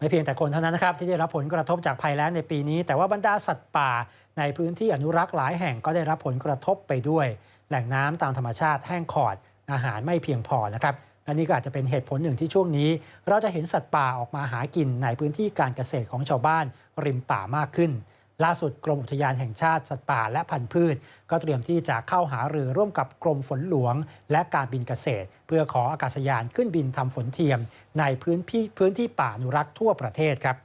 ไม่เพียงแต่คนเท่านั้นนะครับที่ได้รับผลกระทบจากภัยแล้งในปีนี้ แต่ว่าบรรดาสัตว์ป่า ในพื้นที่อนุรักษ์หลายแห่งก็ได้รับผลกระทบไปด้วย แหล่งน้ำตามธรรมชาติแห้งขอด อาหารไม่เพียงพอนะครับและนี่ก็อาจจะเป็นเหตุผลหนึ่งที่ช่วงนี้ เราจะเห็นสัตว์ป่าออกมาหากินในพื้นที่การเกษตรของชาวบ้านริมป่ามากขึ้น กรมอุทยานแห่งชาติสัตว์ป่าและพันธุ์พืชก็เตรียมที่จะเข้าหารือร่วมกับกรมฝนหลวง และการบินเกษตร เพื่อขออากาศยานขึ้นบินทำฝนเทียม ในพื้นที่พื้นที่ป่าอนุรักษ์ทั่วประเทศครับ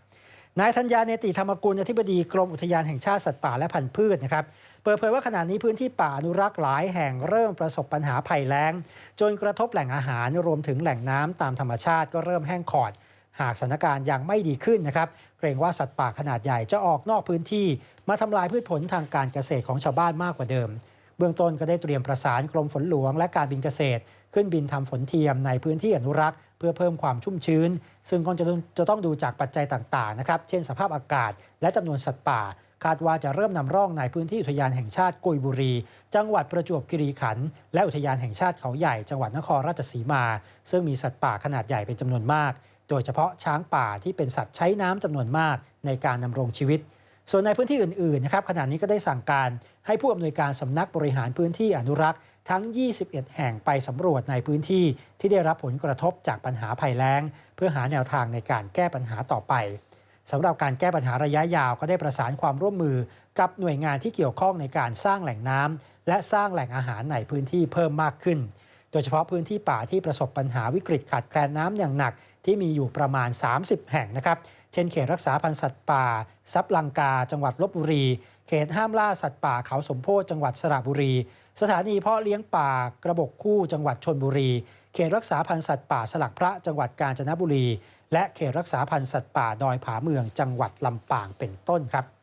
นายธัญญาเนติธรรมกุลอธิบดีกรมอุทยานแห่งชาติสัตว์ป่าและพันธุ์พืชนะครับเปิดเผยว่าขณะนี้พื้นที่ป่าอนุรักษ์หลายแห่งเริ่มประสบปัญหาภัยแล้ง จนกระทบแหล่งอาหารรวมถึงแหล่งน้ำตามธรรมชาติก็เริ่มแห้งขอด หากสถานการณ์ยังไม่ดีขึ้นนะครับ เกรงว่าสัตว์ป่าขนาดใหญ่จะออกนอกพื้นที่ มาทำลายพืชผลทางการเกษตรของชาวบ้านมากกว่าเดิม เบื้องต้นก็ได้เตรียมประสานกรมฝนหลวงและการบินเกษตร ขึ้นบินทำฝนเทียมในพื้นที่อนุรักษ์ เพื่อเพิ่มความชุ่มชื้น ซึ่งก็จะจะต้องดูจากปัจจัยต่างๆนะครับ เช่นสภาพอากาศ และจำนวนสัตว์ป่า คาดว่าจะเริ่มนำร่องในพื้นที่อุทยานแห่งชาติกุยบุรี จังหวัดประจวบคีรีขันธ์และอุทยานแห่งชาติเขาใหญ่จังหวัดนครราชสีมา ซึ่งมีสัตว์ป่าขนาดใหญ่เป็นจำนวนมาก โดยเฉพาะช้างป่าที่เป็นสัตว์ใช้น้ำจำนวนมากในการดำรงชีวิต ส่วนในพื้นที่อื่นๆนะครับขณะนี้ก็ได้สั่งการให้ผู้อำนวยการสำนักบริหารพื้นที่อนุรักษ์ทั้ง 21 แห่งไปสำรวจในพื้นที่ที่ได้รับผลกระทบจากปัญหาภัยแล้ง เพื่อหาแนวทางในการแก้ปัญหาต่อไปสำหรับการแก้ปัญหาระยะยาวก็ได้ประสานความร่วมมือกับหน่วยงานที่เกี่ยวข้องในการสร้างแหล่งน้ำและสร้างแหล่งอาหารในพื้นที่เพิ่มมากขึ้น ดยเฉพาะพื้นที่ป่าที่ประสบปัญหาวิกฤตขาดแคลนน้ำอย่างหนักที่มีอยู่ประมาณ 30 แห่งนะครับ เช่นเขตรักษาพันธุ์สัตว์ป่า ซับลังกา จังหวัดลบบุรี เขตห้ามล่าสัตว์ป่าเขาสมโพธิจังหวัดสระบุรี สถานีเพาะเลี้ยงป่ากระบอกคู่จังหวัดชนบุรี เขตรักษาพันธุ์สัตว์ป่าสลักพระจังหวัดกาญจนบุรี และเขตรักษาพันธุ์สัตว์ป่าดอยผาเมืองจังหวัดลำปางเป็นต้นครับ